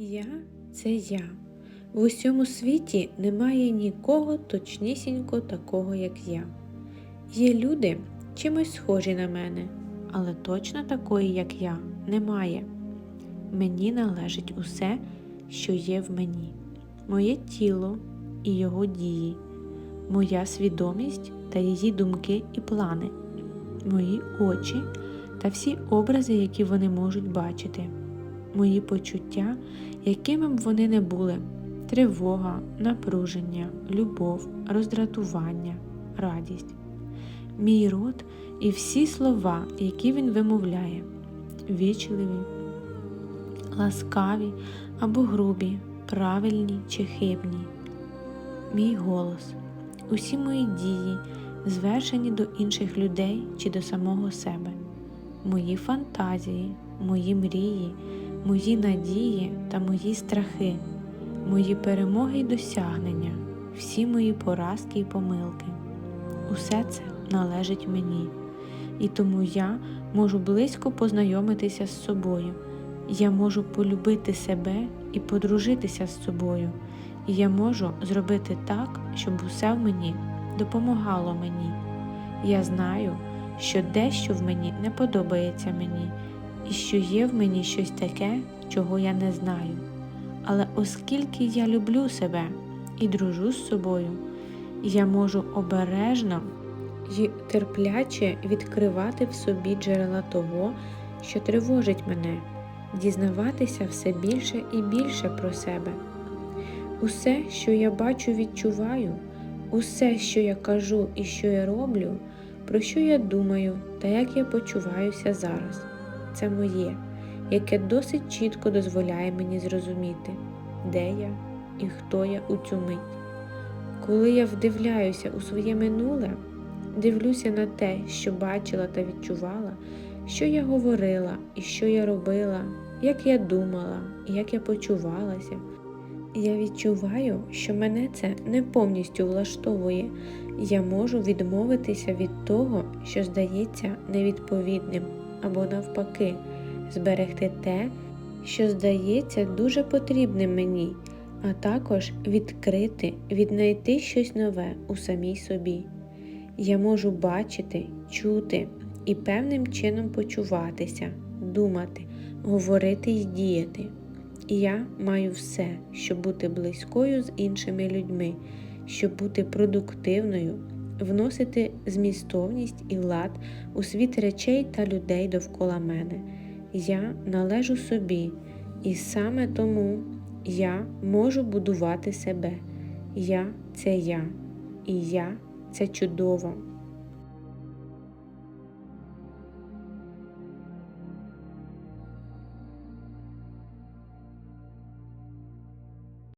Я це я. В усьому світі немає нікого точнісінько такого, як я. Є люди чимось схожі на мене, але точно такої, як я, немає. Мені належить усе, що є в мені, моє тіло і його дії, моя свідомість та її думки і плани, мої очі та всі образи, які вони можуть бачити, мої почуття, якими б вони не були, тривога, напруження, любов, роздратування, радість, мій рот і всі слова, які він вимовляє, вічливі, ласкаві або грубі, правильні чи хибні, мій голос, усі мої дії, звершені до інших людей чи до самого себе, мої фантазії, мої мрії, мої надії та мої страхи, мої перемоги й досягнення, всі мої поразки й помилки. Усе це належить мені, і тому я можу близько познайомитися з собою. Я можу полюбити себе і подружитися з собою, і я можу зробити так, щоб усе в мені допомагало мені. Я знаю, що дещо в мені не подобається мені, і що є в мені щось таке, чого я не знаю. Але оскільки я люблю себе і дружу з собою, я можу обережно й терпляче відкривати в собі джерела того, що тривожить мене, дізнаватися все більше і більше про себе. Усе, що я бачу, відчуваю, усе, що я кажу і що я роблю, про що я думаю та як я почуваюся зараз, це моє, яке досить чітко дозволяє мені зрозуміти, де я і хто я у цю мить. Коли я вдивляюся у своє минуле, дивлюся на те, що бачила та відчувала, що я говорила і що я робила, як я думала, як я почувалася. Я відчуваю, що мене це не повністю влаштовує, я можу відмовитися від того, що здається невідповідним, або навпаки, зберегти те, що здається дуже потрібним мені, а також відкрити, віднайти щось нове у самій собі. Я можу бачити, чути і певним чином почуватися, думати, говорити і діяти. І я маю все, щоб бути близькою з іншими людьми, щоб бути продуктивною, вносити змістовність і лад у світ речей та людей довкола мене. Я належу собі, і саме тому я можу будувати себе. Я це я, і я це чудово.